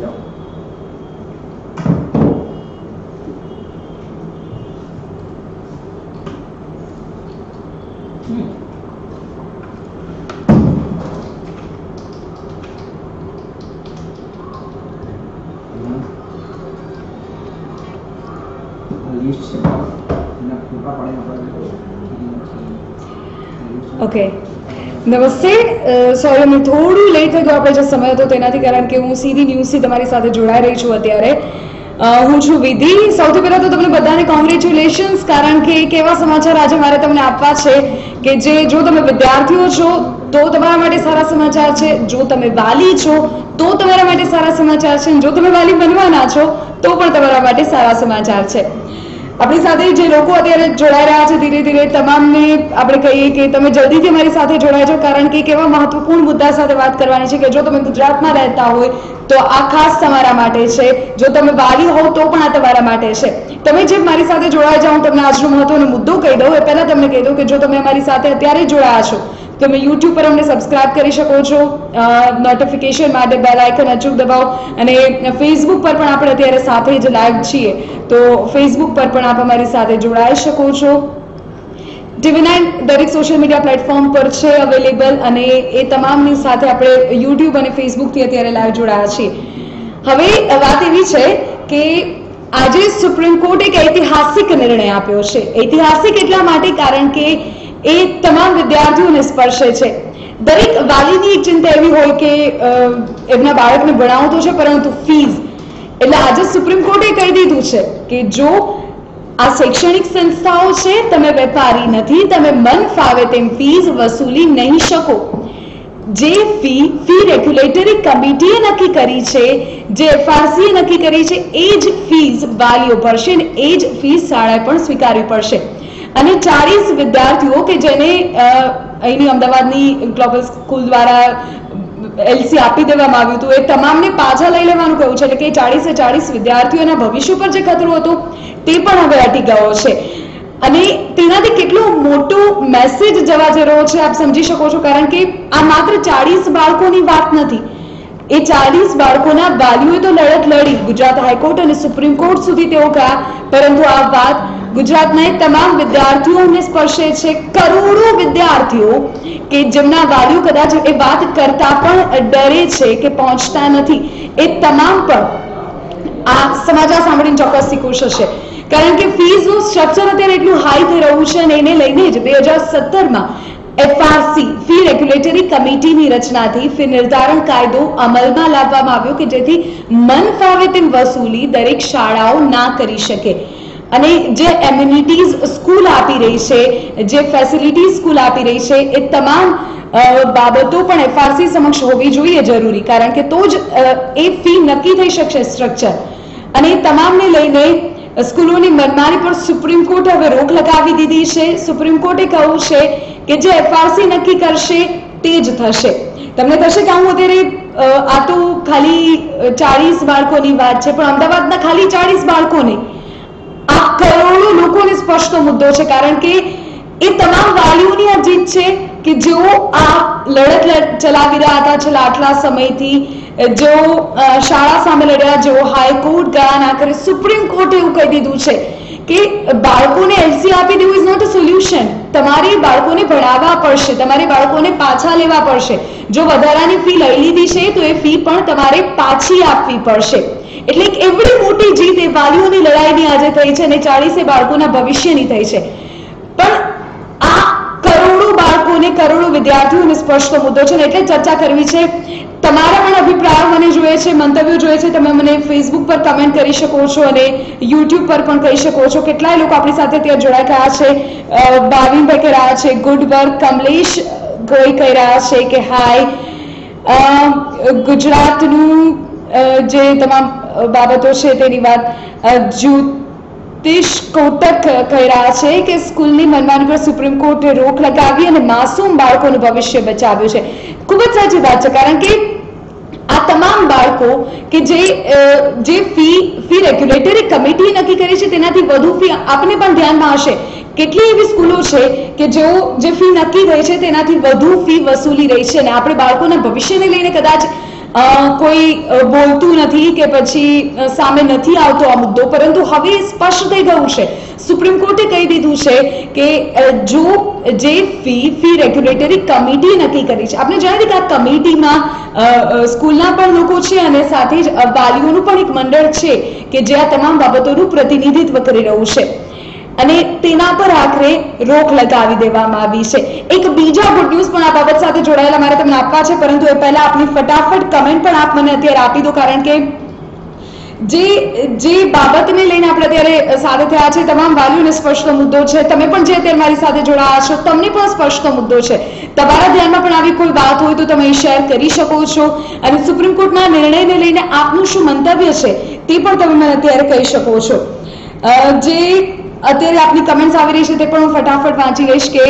જાઓ નમસ્તે. સોરી અમે થોડું લેટ થઈ ગયો આપણે જે સમય હતો તેનાથી કારણ કે હું સીધી ન્યૂઝથી તમારી સાથે જોડાઈ રહી છું અત્યારે. હું છું વિધિ. સૌથી પહેલાં તો તમને બધાને કોંગ્રેચ્યુલેશન્સ કારણ કે એક એવા સમાચાર આજે મારે તમને આપવા છે કે જે, જો તમે વિદ્યાર્થીઓ છો, તો તમારા માટે સારા સમાચાર છે. જો તમે વાલી છો, તો તમારા માટે સારા સમાચાર છે. જો તમે વાલી બનવાના છો, તો પણ તમારા માટે સારા સમાચાર છે. આપણી સાથે જે લોકો અત્યારે જોડાઈ રહ્યા છે, ધીરે ધીરે તમામને આપણે કહીએ કે તમે જલ્દીથી અમારી સાથે જોડાજો કારણ કે કેવા મહત્વપૂર્ણ મુદ્દા સાથે વાત કરવાની છે કે જો તમે ગુજરાતમાં રહેતા હોય, તો આ ખાસ તમારા માટે છે. જો તમે વાલી હોવ તો પણ આ તમારા માટે છે. તમે જે મારી સાથે જોડાઈ જાઓ તમને આજનો મહત્વનો મુદ્દો કહી દઉં. એ પહેલા તમને કહી દઉં કે જો તમે અમારી સાથે અત્યારે જોડાયા છો તમે યુટ્યુબ પર અમને સબસ્ક્રાઇબ કરી શકો છો. નોટિફિકેશન માટે બેલ આઇકન અચૂક દબાવો. અને ફેસબુક પર પણ આપણે અત્યારે સાથે જ લાઈવ છીએ. તો ફેસબુક પર પણ આપ અમારી સાથે જોડાઈ શકો છો. ટીવી નાઇન દરેક સોશિયલ મીડિયા પ્લેટફોર્મ પર છે અવેલેબલ અને એ તમામની સાથે આપણે યુટ્યુબ અને ફેસબુકથી અત્યારે લાઈવ જોડાયા છીએ. હવે વાત એવી છે કે આજે સુપ્રીમ કોર્ટે એક ઐતિહાસિક નિર્ણય આપ્યો છે. ઐતિહાસિક એટલા માટે કારણ કે એ તમામ વિદ્યાર્થીઓને સ્પર્શે છે. દરેક વાલીની ચિંતા એવી હોય કે એમના બાળકને ભણાવું તો છે, પરંતુ ફીઝ એટલે આજે સુપ્રીમ કોર્ટે કહી દીધું છે કે જો આ શૈક્ષણિક સંસ્થાઓ છે, તમે વેપારી નથી, તમે મન ફાવે તેમ ફીઝ વસૂલી નહીં શકો. જે ફી ફી રેગ્યુલેટરી કમિટીએ નક્કી કરી છે, જે એફઆરસીએ નક્કી કરી છે, એ જ ફીઝ વાલીઓ ભરશે અને એ જ ફીઝ શાળાએ પણ સ્વીકારવી પડશે. અને ચાલીસ વિદ્યાર્થીઓ કે જેને અહીંની અમદાવાદની ગ્લોબલ સ્કૂલ દ્વારા એલસી આપી દેવામાં આવ્યું હતું, એ તમામને પાછા લઈ લેવાનું કહ્યું છે એટલે કે ચાળીસે ચાળીસ વિદ્યાર્થીઓના ભવિષ્ય પર જે ખતરો હતો, તે પણ હવે અટી ગયો છે. અને તેનાથી કેટલો મોટો મેસેજ જવા જઈ રહ્યો છે, આપ સમજી શકો છો, કારણ કે આ માત્ર ચાળીસ બાળકોની વાત નથી. એ ચાલીસ બાળકોના વાલીઓએ તો લડત લડી ગુજરાત હાઈકોર્ટ અને સુપ્રીમ કોર્ટ સુધી તેઓ ગયા, પરંતુ આ વાત ગુજરાતના તમામ વિદ્યાર્થીઓને સ્પર્શે છે. કરોડો વિદ્યાર્થીઓ કે જેમના વાલીઓ કદાચ એ વાત કરતા પણ ડરે છે કે પહોંચતા નથી. એ તમામ પણ આ સમાચાર સાંભળીને ચોક્કસથી ખુશ હશે કારણ કે ફીઝનું સ્ટ્રક્ચર અત્યારે એટલું હાઈ થઈ રહ્યું છે અને એને લઈને જ બે હજાર સત્તરમાં એફઆરસી, ફી રેગ્યુલેટરી કમિટીની રચનાથી ફી નિર્ધારણ કાયદો અમલમાં લાવવામાં આવ્યો કે જેથી મન ફાવે તેમ વસૂલી દરેક શાળાઓ ના કરી શકે. અને જે એમ્યુનિટીઝ સ્કૂલ આપી રહી છે, જે ફેસિલિટી સ્કૂલ આપી રહી છે, એ તમામ બાબતો પણ એફઆરસી સમક્ષ હોવી જોઈએ જરૂરી. કારણ કે તો જ એ ફી નક્કી થઈ શકશે સ્ટ્રક્ચર અને એ તમામને લઈને સ્કૂલોની મનમારી પર સુપ્રીમ કોર્ટે હવે રોક લગાવી દીધી છે. સુપ્રીમ કોર્ટે કહ્યું છે કે જે એફઆરસી નક્કી કરશે, તે જ થશે. તમને થશે કે હું અત્યારે આ તો ખાલી ચાળીસ બાળકોની વાત છે, પણ અમદાવાદના ખાલી ચાળીસ બાળકોને આ કરોડો લોકોને સ્પષ્ટ મુદ્દો છે, કારણ કે એ તમામ વાલીઓની આ જીત છે કે જેઓ આ લડત ચલાવી રહ્યા હતા છેલ્લા આટલા સમયથી. જેઓ શાળા સામે લડ્યા, જેઓ હાઈકોર્ટ ગયા, ના કરે, સુપ્રીમ કોર્ટે એવું કહી દીધું છે કે બાળકોને એલસી આપી દેવું ઇઝ નોટ અ સોલ્યુશન તમારે બાળકોને ભણાવવા પડશે, તમારે બાળકોને પાછા લેવા પડશે. જો વધારાની ફી લઈ લીધી છે, તો એ ફી પણ તમારે પાછી આપવી પડશે. એટલે એવડી મોટી જીત એ વાલીઓની લડાઈની આજે થઈ છે અને ચાળીસે બાળકોના ભવિષ્યની થઈ છે. પણ આ કરોડો બાળકોને કરોડો વિદ્યાર્થીઓને સ્પર્શતો મુદ્દો છે એટલે ચર્ચા કરવી છે. તમારા પણ અભિપ્રાયો મને જોઈએ છે, મંતવ્યો જોઈએ છે, તમે મને ફેસબુક પર કમેન્ટ કરી શકો છો અને યુટ્યુબ પર પણ કહી શકો છો. કેટલાય લોકો આપણી સાથે ત્યાં જોડાઈ ગયા છે. ભાવિનભાઈ કહી રહ્યા છે ગુડ વર્ક કમલેશ. ગોઈ કહી રહ્યા છે કે હાય ગુજરાતનું જે તમામ બાબતો છે તેની વાત જ્યોતિષ કોટક કહી રહ્યા છે કે સ્કૂલની મનમાની પર સુપ્રીમ કોર્ટે રોક લગાવી અને માસૂમ બાળકોનું ભવિષ્ય બચાવ્યું છે. ખૂબ જ સાચી વાત છે, કારણ કે આ તમામ બાળકો કે જે જે ફી ફી રેગ્યુલેટરી કમિટી નક્કી કરી છે તેનાથી વધુ ફી આપને પણ ધ્યાનમાં હશે. કેટલી એવી સ્કૂલો છે કે જેઓ, જે ફી નક્કી રહી છે તેનાથી વધુ ફી વસૂલી રહી છે અને આપણે બાળકોના ભવિષ્યને લઈને કદાચ કોઈ બોલતું નથી કે પછી સામે નથી આવતો આ મુદ્દો, પરંતુ હવે સ્પષ્ટ થઈ ગયું છે. સુપ્રીમ કોર્ટે કહી દીધું છે કે જો જે ફી ફી રેગ્યુલેટરી કમિટી નક્કી કરી છે. આપણે જાણીએ કે આ કમિટીમાં સ્કૂલના પણ લોકો છે અને સાથે જ વાલીઓનું પણ એક મંડળ છે કે જે આ તમામ બાબતોનું પ્રતિનિધિત્વ કરી રહ્યું છે. અને તેના પર આખરે રોક લગાવી દેવામાં આવી છે. એક બીજા ગુડ ન્યૂઝ પણ આ બાબત સાથે જોડાયેલા મારે તમને આપવા છે, પરંતુ એ પહેલા આપની ફટાફટ કમેન્ટ પણ આપ મને અત્યારે આપી દો, કારણ કે જે જે બાબતને લઈને આપણે અત્યારે સાથે થયા છે, તમામ વાલીઓને સ્પષ્ટ મુદ્દો છે. તમે પણ જે અત્યારે મારી સાથે જોડાયા છો, તમને પણ સ્પષ્ટ મુદ્દો છે. તમારા ધ્યાનમાં પણ આવી કોઈ વાત હોય તો તમે શેર કરી શકો છો. અને સુપ્રીમ કોર્ટના નિર્ણયને લઈને આપનું શું મંતવ્ય છે, તે પણ તમે મને અત્યારે કહી શકો છો. જે અત્યારે આપની કમેન્ટ્સ આવી રહી છે તે પણ હું ફટાફટ વાંચી લઈશ કે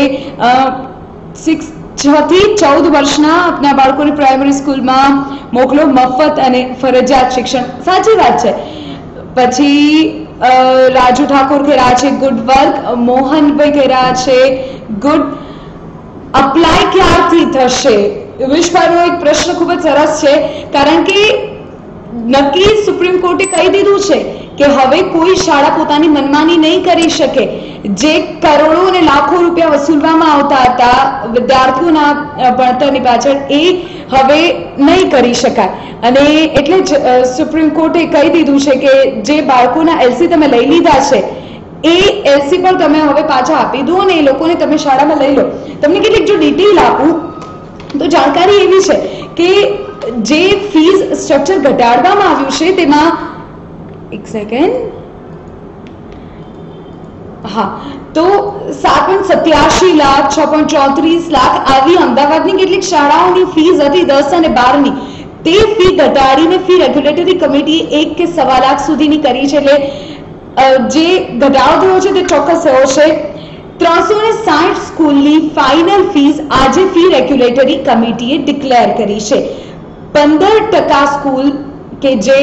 સિક્સ છ થી ચૌદ વર્ષના આપના બાળકોને પ્રાઇમરી સ્કૂલમાં મોકલો મફત અને ફરજિયાત શિક્ષણ. સાચી વાત છે. પછી રાજુ ઠાકોર કહી રહ્યા છે ગુડ વર્ક મોહનભાઈ કહી રહ્યા છે ગુડ અપ્લાય ક્યારથી થશે? વિશ્વનો એક પ્રશ્ન ખૂબ જ સરસ છે, કારણ કે નક્કી સુપ્રીમ કોર્ટે કહી દીધું છે કે હવે કોઈ શાળા પોતાની મનમાની નહીં કરી શકે. જે કરોડો અને લાખો રૂપિયા વસૂલવામાં આવતા હતા, વિદ્યાર્થીઓના ભણતરની પાછળ, એ હવે નહીં કરી શકાય. અને એટલે જ સુપ્રીમ કોર્ટે કહી દીધું છે કે જે બાળકોના એલસી તમે લઈ લીધા છે, એ એલસી પણ તમે હવે પાછા આપી દો અને એ લોકોને તમે શાળામાં લઈ લો. તમને કેટલીક જો ડિટેલ આપું, તો જાણકારી એવી છે કે જે ફીસ સ્ટ્રક્ચર ઘટાડવામાં આવ્યું છે, તેમાં એક સેકન્ડ હા, તો સાત પોઈન્ટ સત્યાસી લાખ, છ પોઈન્ટ ચોત્રીસ લાખ આવી અમદાવાદની કેટલીક શાળાઓની ફીસ હતી દસ અને બારની. તે ફી ઘટાડીને ફી રેગ્યુલેટરી કમિટી એક કે સવા લાખ સુધીની કરી છે. એટલે જે ઘટાડો થયો છે તે ચોક્કસ થયો છે. ત્રણસો ને સાઠ સ્કૂલની ફાઇનલ ફીસ આજે ફી રેગ્યુલેટરી કમિટીએ ડિક્લેર કરી છે. પંદર ટકા સ્કૂલ કે જે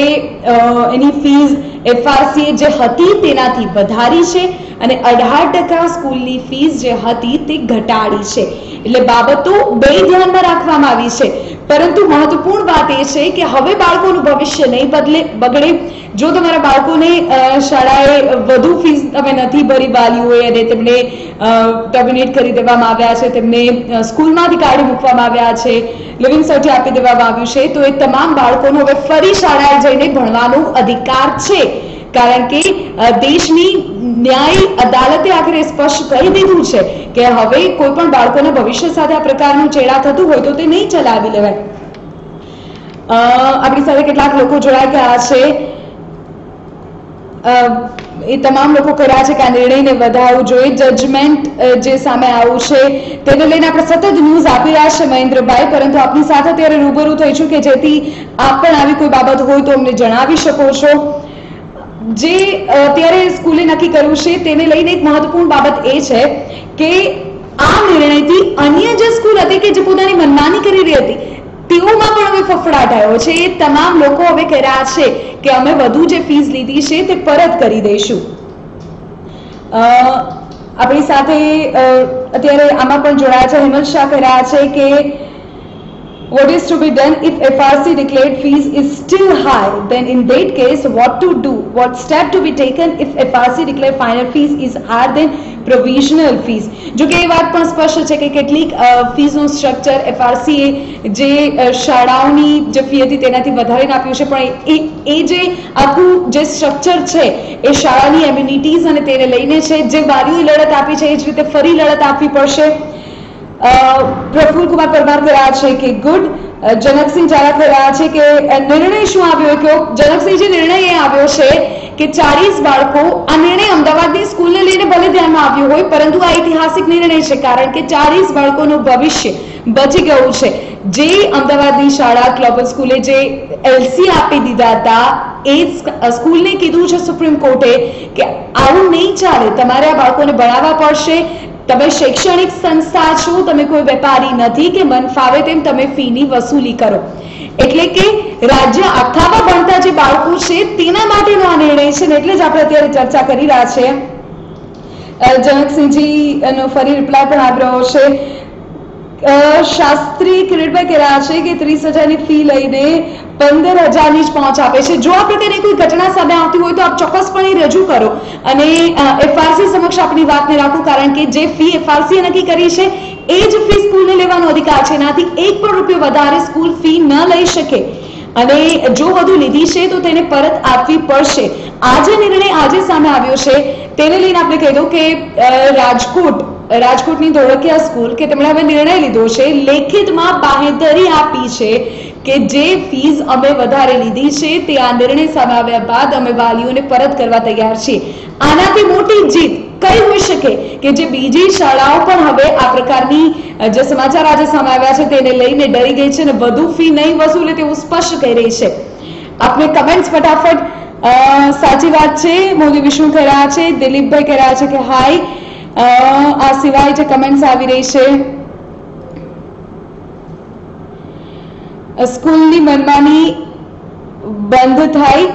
એની ફીસ એફઆરસી જે હતી તેનાથી વધારી છે અને અઢાર ટકા સ્કૂલની ફીસ જે હતી તે ઘટાડી છે. એટલે બાબતો બે ધ્યાનમાં રાખવામાં આવી છે. પરંતુ મહત્વપૂર્ણ વાત એ છે કે હવે બાળકોનું ભવિષ્ય નહીં બદલે, બગડે. જો તમારા બાળકોને શાળાએ વધુ ફીસ તમે નથી ભરી વાલીઓએ અને તેમને ટર્મિનેટ કરી દેવામાં આવ્યા છે, તેમને સ્કૂલમાંથી કાઢી મૂકવામાં આવ્યા છે લિવિંગ સર્ટી આપી દેવામાં આવ્યું છે, તો એ તમામ બાળકોનો હવે ફરી શાળાએ જઈને ભણવાનો અધિકાર છે. કારણ કે દેશની ન્યાય અદાલતે આખરે સ્પષ્ટ કહી દીધું છે કે હવે કોઈ પણ બાળકોના ભવિષ્ય સાથે આ પ્રકારનું ચેડા થતું હોય તો તે નહીં ચલાવી લેવાય. આપણી સાથે કેટલાક લોકો જોડાઈ ગયા છે. એ તમામ લોકો કર્યા છે કે આ નિર્ણયને વધારવું જોઈએ. જજમેન્ટ જે સામે આવ્યું છે તેને લઈને આપણે સતત ન્યૂઝ આપી રહ્યા છે મહેન્દ્રભાઈ, પરંતુ આપની સાથે અત્યારે રૂબરૂ થઈ છું કે જેથી આપ પણ આવી કોઈ બાબત હોય તો અમને જણાવી શકો છો. જે અત્યારે સ્કૂલે નક્કી કર્યું છે, તેને લઈને એક મહત્વપૂર્ણ બાબત એ છે કે આ નિર્ણયથી અન્ય જે સ્કૂલ હતી કે જે પોતાની મનમાની કરી રહી હતી, તેઓમાં પણ હવે ફફડાટ આવ્યો છે. એ તમામ લોકો હવે કહી રહ્યા છે કે અમે વધુ જે ફીસ લીધી છે તે પરત કરી દઈશું. આપણી સાથે અત્યારે આમાં પણ જોડાયા છે. હેમંત શાહ કહી રહ્યા છે કે what is to be done if FRC declared fees is still high then in that case what to do what step to be taken if FRC declare final fees is higher than provisional fees જો કે એ વાત પણ સ્પષ્ટ છે કે કેટલીક ફીસનું structure FRC જે શાળાઓની જે ફી હતી તેનાથી વધારીને આપ્યું છે પણ એ જે આખું જે સ્ટ્રક્ચર છે એ શાળાની એમ્યુનિટીઝ અને તેને લઈને છે જે વાલીઓએ લડત આપી છે એ જ રીતે ફરી લડત આપવી પડશે પ્રફુલ કુમાર પરમાર કહી રહ્યા છે કે ગુડ. જનકસિંહ ઝાલા કહી રહ્યા છે કે નિર્ણય શું આવ્યો કે જનકસિંહ જે નિર્ણય એ આવ્યો છે કે ચાલીસ બાળકો આ નિર્ણય અમદાવાદની સ્કૂલને લઈને ભલે ધ્યાનમાં આવ્યો હોય, પરંતુ આ ઐતિહાસિક નિર્ણય છે, કારણ કે ચાલીસ બાળકોનું ભવિષ્ય બચી ગયું છે. જે અમદાવાદની શાળા ગ્લોબલ સ્કૂલે જે એલસી આપી દીધા હતા, એ સ્ક- સ્કૂલને કીધું છે સુપ્રીમ કોર્ટે કે આવું નહીં ચાલે, તમારે આ બાળકોને ભણાવવા પડશે તમે શૈક્ષણિક સંસ્થા છો, તમે કોઈ વેપારી નથી કે મન ફાવે તેમ તમે ફીની વસૂલી કરો. એટલે કે રાજ્ય આખામાં ભણતા જે બાળકો છે, તેના માટેનો આ નિર્ણય છે એટલે જ આપણે અત્યારે ચર્ચા કરી રહ્યા છીએ જનકસિંહજી નો ફરી રિપ્લાય પણ આવી રહ્યો છે. શાસ્ત્રી કિરીટભાઈ કહી રહ્યા છે કે ત્રીસ હજારની ફી લઈને પંદર હજારની જ પહોંચ આપે છે. જો આ પ્રકારની કોઈ ઘટના સામે આવતી હોય તો આપ ચોક્કસપણે રજૂ કરો. અને એફઆરસી સમક્ષ આપની વાતને રાખો, કારણ કે જે ફી એફઆરસીએ નક્કી કરી છે, એ જ ફી સ્કૂલને લેવાનો અધિકાર છે. એનાથી એક પણ રૂપિયો વધારે સ્કૂલ ફી ન લઈ શકે. અને જો વધુ લીધી છે, તો તેને પરત આપવી પડશે. આ જે નિર્ણય આજે સામે આવ્યો છે. તેને લઈને આપણે કહી દઉં કે રાજકોટ રાજકોટની ધોળકિયા સ્કૂલ કે તેમણે હવે નિર્ણય લીધો છે, લેખિતમાં બાહેધરી આપી છે કે જે ફીસ અમે વધારે લીધી છે, તે આ નિર્ણય સામે બાદ અમે વાલીઓને પરત કરવા તૈયાર છીએ. આનાથી મોટી જીત કઈ હોઈ શકે કે જે બીજી શાળાઓ પણ હવે આ પ્રકારની જે સમાચાર આજે સામે આવ્યા છે તેને લઈને ડરી ગઈ છે અને વધુ ફી નહીં વસૂલે તેવું સ્પષ્ટ કહી રહી છે. આપને કમેન્ટ્સ ફટાફટ સાચી વાત છે, મોદી વિષ્ણુ કહી રહ્યા છે, દિલીપભાઈ કહી રહ્યા છે કે હાય આ સિવાય જે કમેન્ટ્સ આવી રહી છે સ્કૂલની મનમાની બંધ થાય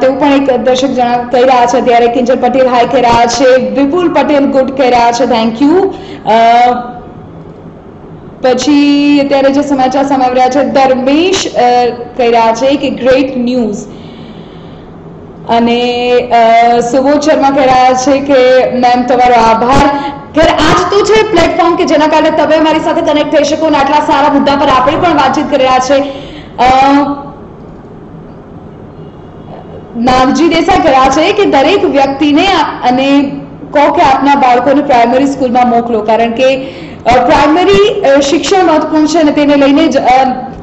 તેવું પણ એક દર્શક જણાવ કહી રહ્યા છે ત્યારે કિંજલ પટેલ હાય કહી રહ્યા છે વિપુલ પટેલ ગુડ કહી રહ્યા છે થેન્ક યુ પછી અત્યારે જે સમાચાર સમાવી રહ્યા છે ધર્મેશ કહી રહ્યા છે કે ગ્રેટ ન્યૂઝ અને સુબોધ શર્મા કહી રહ્યા છે કે, મેમ, તમારો આભાર. આજ તો છે પ્લેટફોર્મ કે જેના કારણે તમે મારી સાથે કનેક્ટ થઈ શકો અને આટલા સારા મુદ્દા પર આપણે પણ વાતચીત કરી રહ્યા છે. નાગજી દેસાઈ કહ્યા છે કે દરેક વ્યક્તિને અને કહો કે આપના બાળકોને પ્રાઇમરી સ્કૂલમાં મોકલો. કારણ કે પ્રાઇમરી શિક્ષણ મહત્વપૂર્ણ છે અને તેને લઈને જ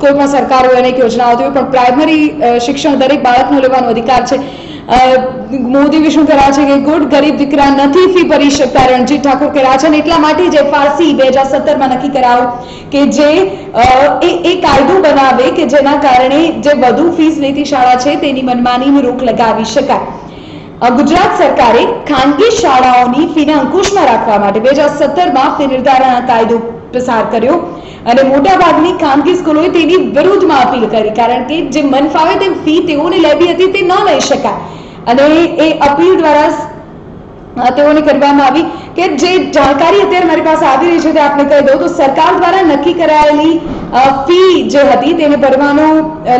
કોઈ પણ સરકાર હોય અનેક યોજના આવતી હોય પણ પ્રાઇમરી શિક્ષણ દરેક બાળકનું લેવાનો અધિકાર છે. મોદી વિષ્ણુ છે કે ગુડ ગરીબ દીકરા નથી ફી ભરી શકતા રણજીત ઠાકોર અને એટલા માટે જે ફારસી બે હજાર સત્તરમાં નક્કી કરાવ કે જે એ કાયદો બનાવે કે જેના કારણે જે વધુ ફીસ લેતી શાળા છે તેની મનમાનીની રોક લગાવી શકાય. ગુજરાત સરકારે ખાનગી શાળાઓની ફીને અંકુશમાં રાખવા માટે બે હજાર સત્તરમાં ફી નિર્ધારણ કાયદો પસાર કર્યો અને મોટાભાગની ખાનગી સ્કૂલોએ તેની વિરુદ્ધમાં અપીલ કરી કારણ કે જે મન ફાવે તેમ ફી તેઓને લેવી હતી તે ન લઈ શકાય. અને એ અપીલ દ્વારા તેઓને કરવામાં આવી કે જે જાણકારી અત્યારે મારી પાસે આવી રહી છે તે આપને કહી દઉં તો સરકાર દ્વારા નક્કી કરાયેલી ફી જે હતી તેને ભરવાનો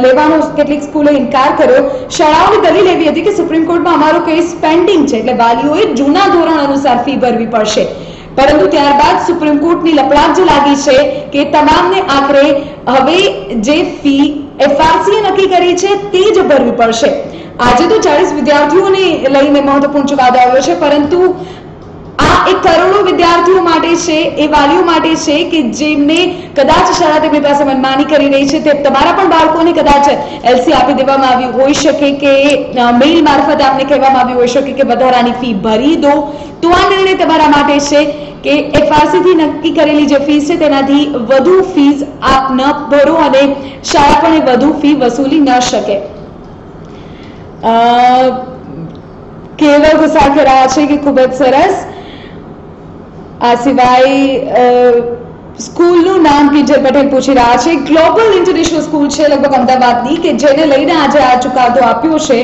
લેવાનો કેટલીક સ્કૂલે ઇનકાર કર્યો. શાળાઓની દલીલ એવી હતી કે સુપ્રીમ કોર્ટમાં અમારો કેસ પેન્ડિંગ છે એટલે વાલીઓએ જૂના ધોરણ અનુસાર ફી ભરવી પડશે. પરંતુ ત્યારબાદ સુપ્રીમ કોર્ટની લપડાટ જે લાગી છે કે તમામને આખરે હવે જે ફી એફઆરસીએ નક્કી કરી છે તે જ ભરવી પડશે. આજે તો ચાલીસ વિદ્યાર્થીઓને લઈને મહત્વપૂર્ણ ચુકાદો આવ્યો છે, પરંતુ એક કરોડો વિદ્યાર્થીઓ માટે છે, એ વાલીઓ માટે છે કે જેમને કદાચ શાળા તેમની પાસે મનમાની કરી રહી છે, તે તમારા પણ બાળકોને કદાચ એલસી આપી દેવામાં આવી હોઈ શકે કે મેઇલ મારફતે આપને કહેવામાં આવ્યું હોઈ શકે કે વધારાની ફી ભરી દો. તો આ નિર્ણય તમારા માટે છે કે એફઆરસીથી નક્કી કરેલી જે ફીસ છે, તેનાથી વધુ ફીસ આપ ન ભરો અને શાળા પણ એ વધુ ફી વસૂલી ન શકે. કેવલ ગુસ્સા રહ્યા છે કે ખૂબ જ સરસ. આ સિવાય સ્કૂલનું નામ કિંજલ પટેલ પૂછી રહ્યા છે, ગ્લોબલ ઇન્ટરનેશનલ સ્કૂલ છે લગભગ અમદાવાદની, કે જેને લઈને આજે આ ચુકાદો આપ્યો છે.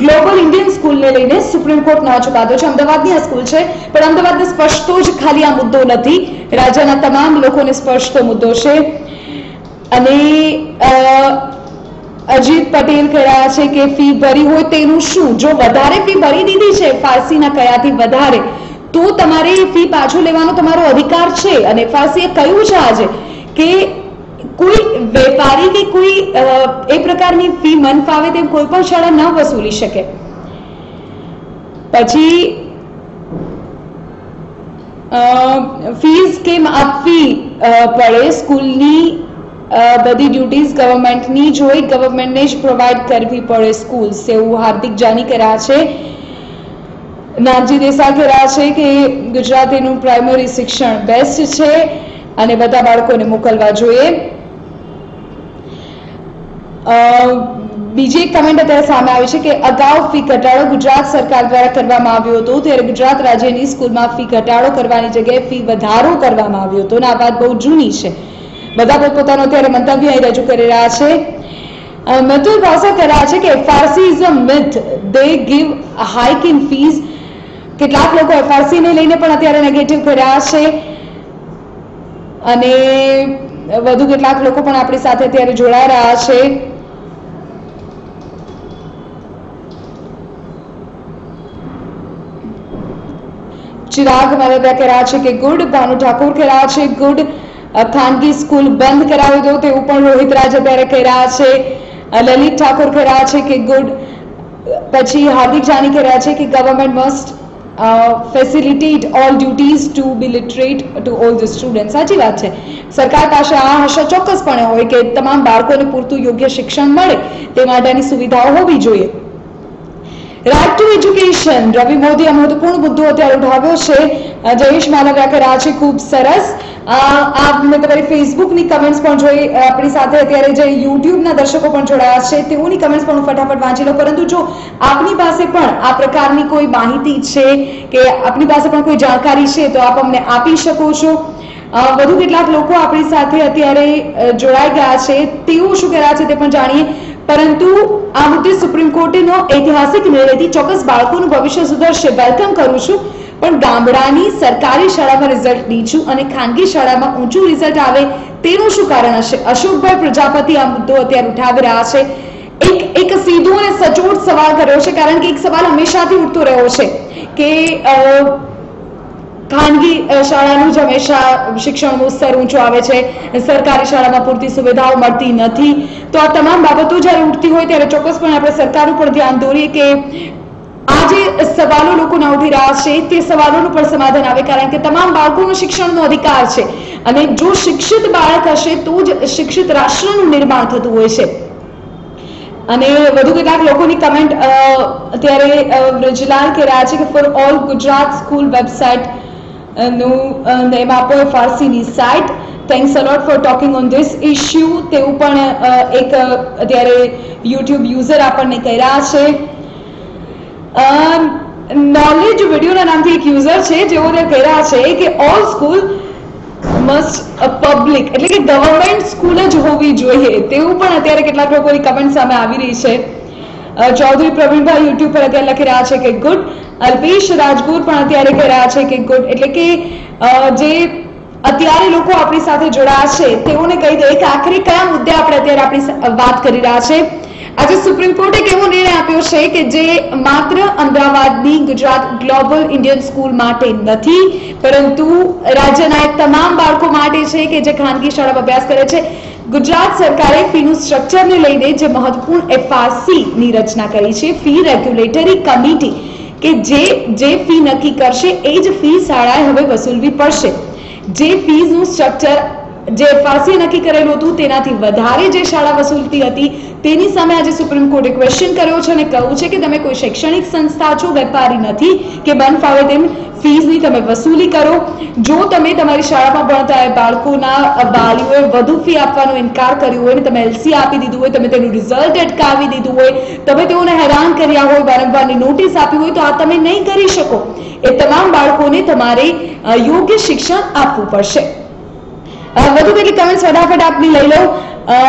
ગ્લોબલ ઇન્ડિયન સ્કૂલને લઈને સુપ્રીમ કોર્ટનો આ ચુકાદો છે. અમદાવાદની આ સ્કૂલ છે, પણ અમદાવાદને સ્પર્શતો જ ખાલી આ મુદ્દો નથી. રાજ્યના તમામ લોકોને સ્પર્શતો મુદ્દો છે. અને અજીત પટેલ કહી રહ્યા છે કે ફી ભરી હોય તેનું શું? જો વધારે ફી ભરી દીધી છે ફારસીના કયાથી વધારે? તો તમારે એ ફી પાછો લેવાનો તમારો અધિકાર છે. અને ફારસીએ કહ્યું છે આજે કે કોઈ વેપારી કે કોઈ એ પ્રકારની ફી મન ફાવે તેમ કોઈ પણ શાળા ન વસૂલી શકે. પછી ફીસ કેમ આપવી પડે સ્કૂલની બધી ડ્યુટીઝ ગવર્મેન્ટની જોઈ ગવર્મેન્ટને જ પ્રોવાઈડ કરવી પડે સ્કૂલ્સ. એવું હાર્દિક જાની કર્યા છે. નાગજી દેસાઈ કર્યા છે કે ગુજરાતીનું પ્રાઇમરી શિક્ષણ બેસ્ટ છે અને બધા બાળકોને મોકલવા જોઈએ. બીજી એક કમેન્ટ અત્યારે સામે આવી છે કે અગાઉ ફી ઘટાડો ગુજરાત સરકાર દ્વારા કરવામાં આવ્યો હતો, ત્યારે ગુજરાત રાજ્યની સ્કૂલમાં ફી ઘટાડો કરવાની જગ્યાએ ફી વધારો કરવામાં આવ્યો હતો અને આ વાત બહુ જૂની છે. બધા પોતપોતાનો અત્યારે મંતવ્ય અહીં રજૂ કરી રહ્યા છે. મધુર ભાષા કર્યા છે કે FRC is a myth they give hike in fees કેટલાક લોકો એફઆરસીને લઈને પણ અત્યારે નેગેટિવ કર્યા છે અને વધુ કેટલાક લોકો પણ આપણી સાથે અત્યારે જોડાઈ રહ્યા છે. ચિરાગ મરદા કહે રહ્યા છે કે ગુડ, ભાનુ ઠાકોર કહે રહ્યા છે ગુડ. ખાનગી સ્કૂલ બંધ કરાવી દો તેવું પણ રોહિત રાજ અત્યારે કહી રહ્યા છે. લલિત ઠાકોર કહે રહ્યા છે કે ગુડ. પછી હાર્દિક જાની કહે રહ્યા છે કે government must facilitate all duties to be literate to all the student સાચી વાત છે. સરકાર પાસે આ આશા ચોક્કસપણે હોય કે તમામ બાળકોને પૂરતું યોગ્ય શિક્ષણ મળે, તે માટેની સુવિધાઓ હોવી જોઈએ. રાઇટ ટુ એજ્યુકેશન રવિ મોદીએ મહત્વપૂર્ણ મુદ્દો અત્યારે ઉઠાવ્યો છે. જયેશ માલવ્યા રહ્યા છે ખૂબ સરસ. મેં તમારી ફેસબુકની કમેન્ટ્સ પણ જોઈ આપણી સાથે અત્યારે જે યુટ્યુબના દર્શકો પણ જોડાયા છે, તેઓની કમેન્ટ્સ પણ હું ફટાફટ વાંચી લઉં. પરંતુ જો આપની પાસે પણ આ પ્રકારની કોઈ માહિતી છે કે આપની પાસે પણ કોઈ જાણકારી છે, તો આપ અમને આપી શકો છો. વધુ કેટલાક લોકો આપણી સાથે અત્યારે જોડાઈ ગયા છે. તેઓ શું કર્યા છે તે પણ જાણીએ. પરંતુ આ મુદ્દે સુપ્રીમ કોર્ટેનો ઐતિહાસિક નિર્ણયથી ચોક્કસ બાળકોનું ભવિષ્ય સુધરશે. વેલકમ કરું છું. પણ ગામડાની સરકારી શાળામાં રિઝલ્ટ નીચું અને ખાનગી શાળામાં ઊંચું રિઝલ્ટ આવે તેનું શું કારણ હશે? અશોકભાઈ પ્રજાપતિ આ મુદ્દો અત્યારે ઉઠાવી રહ્યા છે. એક એક સીધો અને સચોટ સવાલ કર્યો છે, કારણ કે એક સવાલ હંમેશાથી ઉઠતો રહ્યો છે કે ખાનગી શાળાનું જ હંમેશા શિક્ષણનું સ્તર ઊંચું આવે છે સરકારી શાળામાં પૂરતી સુવિધાઓ મળતી નથી. તો આ તમામ બાબતો જ્યારે ઉઠતી હોય ત્યારે ચોક્કસપણે આપણે સરકારનું પણ ધ્યાન દોરીએ કે આ સવાલો લોકોના ઊભી રહ્યા છે. તે સવાલોનું પણ સમાધાન આવે, કારણ કે તમામ બાળકોનો શિક્ષણનો અધિકાર છે. અને જો શિક્ષિત બાળક હશે, તો જ શિક્ષિત રાષ્ટ્રનું નિર્માણ થતું હોય છે. અને વધુ કેટલાક લોકોની કમેન્ટ અત્યારે વ્રજલાલ કહી રહ્યા છે કે ફોર ઓલ ગુજરાત સ્કૂલ વેબસાઇટનું નેમ આપો, ફારસીની site thanks a lot for talking on this issue તેવું પણ એક, અત્યારે યુટ્યુબ યુઝર આપણને કહી રહ્યા છે. નોલેજ વિડીયોના નામથી એક યુઝર છે જેઓ તે કહી રહ્યા છે કે ઓલ સ્કૂલ મસ્ટ પબ્લિક એટલે કે ગવર્મેન્ટ સ્કૂલ જ હોવી જોઈએ. તેવું પણ અત્યારે કેટલાક લોકોની કમેન્ટ સામે આવી રહી છે. ચૌધરી પ્રવીણભાઈ યુટ્યુબ પર અત્યારે લખી રહ્યા છે કે ગુડ અલ્પેશ રાજગુર પણ અત્યારે કહી રહ્યા છે કે ગુડ એટલે કે જે અત્યારે લોકો આપણી સાથે જોડાયા છે, તેઓને કહી દઈએ કે આખરે કયા મુદ્દે આપણે અત્યારે આપણી વાત કરી રહ્યા છે. આજે સુપ્રીમ કોર્ટે એક એવો નિર્ણય આપ્યો છે કે જે માત્ર અમદાવાદની ગુજરાત ગ્લોબલ ઇન્ડિયન સ્કૂલ માટે નથી, પરંતુ રાજ્યના તમામ બાળકો માટે છે કે જે ખાનગી શાળામાં અભ્યાસ કરે છે. ગુજરાત સરકારે ફીનું સ્ટ્રક્ચરને લઈને જે મહત્વપૂર્ણ એફઆરસીની રચના કરી છે, ફી રેગ્યુલેટરી કમિટી, કે જે જે ફી નક્કી કરશે, એ જ ફી શાળાએ હવે વસૂલવી પડશે. જે ફીઝનું સ્ટ્રક્ચર જે ફાંસી નક્કી કરેલું હતું, તેનાથી વધારે જે શાળા વસૂલતી હતી, તેની સામે આજે સુપ્રીમ કોર્ટે ક્વેશ્ચન કર્યો છે અને કહ્યું છે કે તમે કોઈ શૈક્ષણિક સંસ્થા છો, વેપારી નથી, કે બંધ ફાવે તેમ ફીઝની તમે વસૂલી કરો. જો તમે તમારી શાળામાં ભણતા હોય, બાળકોના વાલીઓએ વધુ ફી આપવાનો ઇનકાર કર્યો હોય ને તમે એલસી આપી દીધું હોય, તમે તેનું રિઝલ્ટ અટકાવી દીધું હોય, તમે તેઓને હેરાન કર્યા હોય, વારંવારની નોટિસ આપી હોય, તો આ તમે નહીં કરી શકો. એ તમામ બાળકોને તમારે યોગ્ય શિક્ષણ આપવું પડશે. વધુ કેટલીક કમેન્ટ્સ ફટાફટ આપની લઈ લો અ,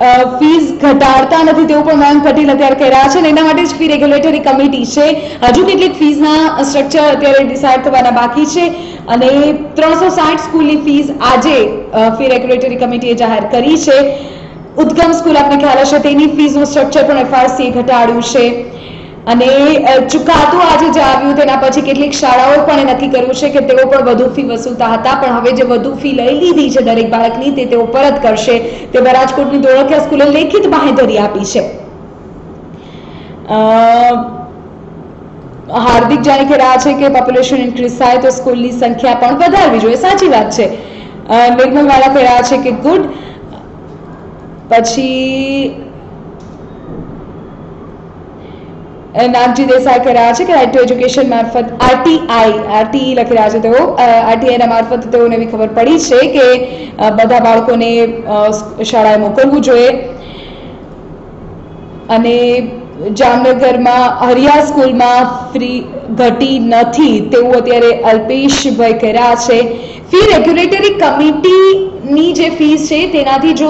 અ, ફીસ ઘટાડતા નથી તેવું પણ મયંક પટેલ અત્યારે કહી રહ્યા છે અને એના માટે જ ફી રેગ્યુલેટરી કમિટી છે. હજુ કેટલીક ફીઝના સ્ટ્રક્ચર અત્યારે ડિસાઇડ થવાના બાકી છે અને ત્રણસો સાઠ સ્કૂલની ફીસ આજે ફી રેગ્યુલેટરી કમિટીએ જાહેર કરી છે. ઉદ્ગમ સ્કૂલ આપને ખ્યાલ હશે તેની ફીઝનું સ્ટ્રક્ચર પણ એફઆરસીએ ઘટાડ્યું છે. અને ચુકાદો આજે જે આવ્યું તેના પછી કેટલીક શાળાઓ પણ નક્કી કર્યું છે કે તેઓ પણ વધુ ફી વસૂલતા હતા, પણ હવે જે વધુ ફી લઈ લીધી છે દરેક બાળકની તે તેઓ પરત કરશે. તે રાજકોટની ધોળકિયા સ્કૂલે લેખિત બાહેધરી આપી છે. હાર્દિક જાણી કે રહ્યા છે કે પોપ્યુલેશન ઇન્ક્રીઝ થાય તો સ્કૂલની સંખ્યા પણ વધારવી જોઈએ. સાચી વાત છે. નિર્મલ વાળા કહી રહ્યા છે કે ગુડ પછી અ, નાગજી દેસાઈ કર્યા છે કે રાઇટ ટુ એજ્યુકેશન મારફત આરટીઆઈ, આરટીઈ લખી રહ્યા છે તેઓ. આરટીઆઈના મારફત તેઓને એવી ખબર પડી છે કે બધા બાળકોને શાળાએ મોકલવું જોઈએ. અને જામનગરમાં હરિયા સ્કૂલમાં ફ્રી ઘટી નથી તેવું અત્યારે અલ્પેશભાઈ કર્યા છે ફી રેગ્યુલેટરી કમિટી ની જે ફીસ છે, તેનાથી જો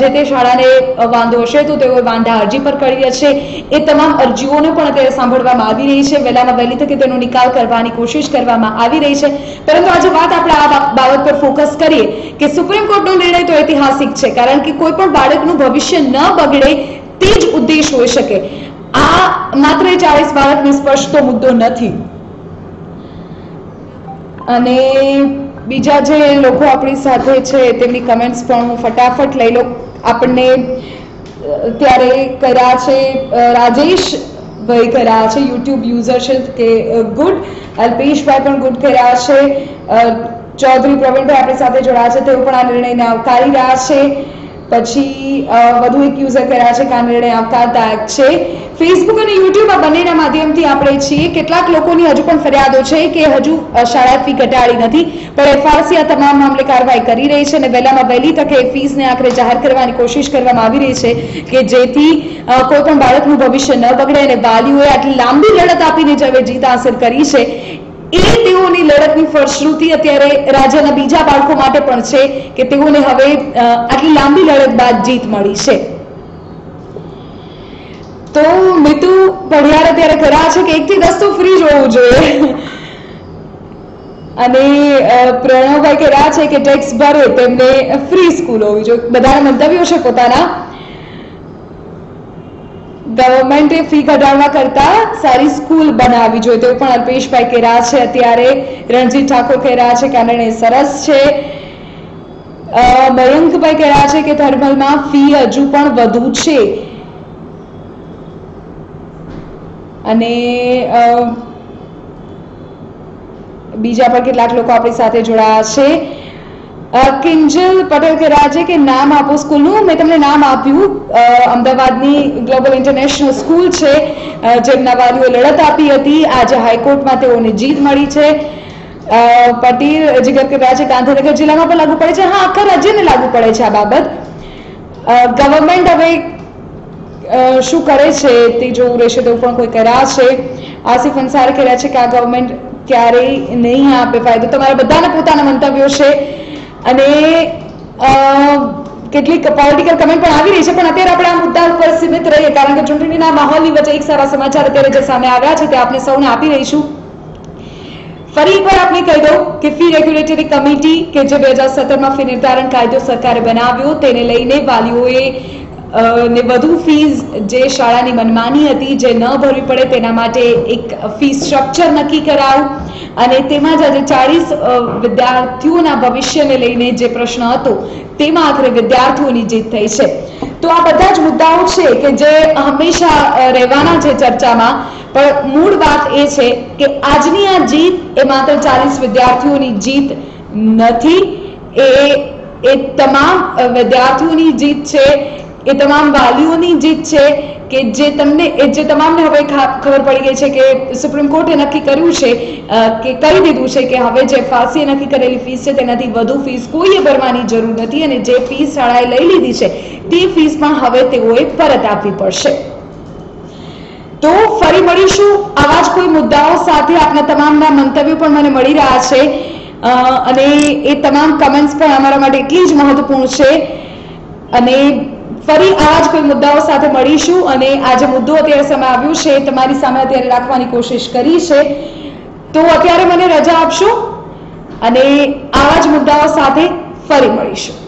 જે તે શાળાને વાંધો હશે, તો તેઓએ વાંધા અરજી પર કરી છે. એ તમામ અરજીઓને પણ અત્યારે સાંભળવામાં આવી રહી છે. વહેલામાં વહેલી તકે તેનો નિકાલ કરવાની કોશિશ કરવામાં આવી રહી છે. પરંતુ આજે વાત આપણે આ બાબત પર ફોકસ કરીએ કે સુપ્રીમ કોર્ટનો નિર્ણય તો ઐતિહાસિક છે, કારણ કે કોઈ પણ બાળકનું ભવિષ્ય ન બગડે તે જ ઉદ્દેશ હોઈ શકે. આ માત્ર ચાળીસ બાળકને સ્પર્શતો મુદ્દો નથી. અને બીજા જે લોકો આપણી સાથે છે, તેમની કમેન્ટ્સ પણ હું ફટાફટ લઈ લઉં. આપણને ત્યારે કર્યા છે રાજેશ ભાઈ કર્યા છે યુટ્યુબ યુઝર છે, કે ગુડ અલ્પેશભાઈ પણ ગુડ કર્યા છે. ચૌધરી પ્રવીણભાઈ આપણી સાથે જોડાયા છે, તેઓ પણ આ નિર્ણયને આવકારી રહ્યા છે. પછી વધુ એક યુઝર કર્યા છે, કે આ નિર્ણય આવકારદાયક છે. ફેસબુક અને યુટ્યુબ આ બંનેના માધ્યમથી આપણે છીએ. કેટલાક લોકોની હજુ પણ ફરિયાદો છે કે હજુ શાળા ફી ઘટાડી નથી, પણ એફઆરસી આ તમામ મામલે કાર્યવાહી કરી રહી છે અને વહેલામાં વહેલી તકે ફીઝને આખરે જાહેર કરવાની કોશિશ કરવામાં આવી રહી છે કે જેથી કોઈ પણ બાળકનું ભવિષ્ય ન બગડે અને વાલીઓએ આટલી લાંબી લડત આપીને જે હવે જીત હાંસલ કરી છે. એ તેઓની લડતની ફળશ્રુતિ અત્યારે રાજ્યના બીજા બાળકો માટે પણ છે કે તેઓને હવે આટલી લાંબી લડત બાદ જીત મળી છે. તો મિતુ પઢિયાર અત્યારે કર્યા છે કે એકથી દસ તો ફ્રી જોવું જોઈએ. અને પ્રણવભાઈ કર્યા છે કે ટેક્સ ભરે તેમને ફ્રી સ્કૂલ હોવી જોઈએ. બધાના મંતવ્યો છે પોતાના? ગવર્મેન્ટે ફી ઘટાડવા કરતા સારી સ્કૂલ બનાવવી જોઈએ. તેવું પણ અલ્પેશભાઈ કહેરા છે. અત્યારે રણજીત ઠાકોર કહેરા છે કે આને સરસ છે. મયંકભાઈ કહેરા છે કે થર્મલમાં ફી હજુ પણ વધુ છે. અને બીજા પણ કેટલાક લોકો આપણી સાથે જોડાયા છે. કિંજલ પટેલ કે રાજે કે નામ આપો સ્કૂલનું? મેં તમને નામ આપ્યું. અમદાવાદની ગ્લોબલ ઇન્ટરનેશનલ સ્કૂલ છે. જેમના વાલીઓ લડત આપી હતી. આજે હાઈકોર્ટમાં તેઓને જીત મળી છે. પટેલ જીગર કે રાજે ગાંધીનગર જિલ્લામાં પણ લાગુ પડે છે. હા, આખા રાજ્યને લાગુ પડે છે આ બાબત. ગવર્મેન્ટ હવે શું કરે છે તે જોવું રહેશે તેવું પણ કોઈ કર્યા છે? આસિફ અંસાર કર્યા છે કે આ ગવર્મેન્ટ ક્યારેય નહીં આપે ફાયદો. તમારા બધાના પોતાના મંતવ્યો છે. અને કેટલીક પોલિટિકલ કમેન્ટ પણ આવી રહી છે, પણ અત્યારે આપણે આ મુદ્દા ઉપર સીમિત રહીએ, કારણ કે ચૂંટણીના માહોલની વચ્ચે એક સારા સમાચાર અત્યારે જે સામે આવ્યા છે તે આપણે સૌને આપી રહીશું. ફરી એકવાર આપણે કહી દઉં કે ફી રેગ્યુલેટરી કમિટી કે જે બે હજાર સત્તરમાં ફી નિર્ધારણ કાયદો સરકારે બનાવ્યો, તેને લઈને વાલીઓએ ને વધુ ફીસ જે શાળાની મનમાની હતી, જે ન ભરવી પડે તેના માટે એક ફી સ્ટ્રક્ચર નક્કી કરાવું. અને તેમાં જ આજે ચાળીસ વિદ્યાર્થીઓના ભવિષ્યને લઈને જે પ્રશ્ન હતો, તેમાં આખરે વિદ્યાર્થીઓની જીત થઈ છે. તો આ બધા જ મુદ્દાઓ છે કે જે હંમેશા રહેવાના છે ચર્ચામાં. પણ મૂળ વાત એ છે કે આજની આ જીત એ માત્ર ચાલીસ વિદ્યાર્થીઓની જીત નથી. એ એ તમામ વિદ્યાર્થીઓની જીત છે. એ તમામ વાલીઓની જીત છે કે જે તમને, એ જે તમામને હવે ખબર પડી ગઈ છે કે સુપ્રીમ કોર્ટે નક્કી કર્યું છે કે કરી દીધું છે કે હવે જે ફાંસીએ નક્કી કરેલી ફીસ છે તેનાથી વધુ ફીસ કોઈએ ભરવાની જરૂર નથી અને જે ફીસ શાળાએ લઈ લીધી છે, તે ફીસ પણ હવે તેઓએ પરત આપવી પડશે. તો ફરી મળીશું. આવા જ કોઈ મુદ્દાઓ સાથે આપના તમામના મંતવ્યો પણ મને મળી રહ્યા છે. અને એ તમામ કમેન્ટ્સ પણ અમારા માટે એટલી જ મહત્વપૂર્ણ છે. અને ફરી આવા જ કોઈ મુદ્દાઓ સાથે મળીશું અને આ જે મુદ્દો અત્યારે સામે આવ્યો છે, તમારી સામે અત્યારે રાખવાની કોશિશ કરી છે. તો અત્યારે મને રજા આપશો અને આવા જ મુદ્દાઓ સાથે ફરી મળીશું.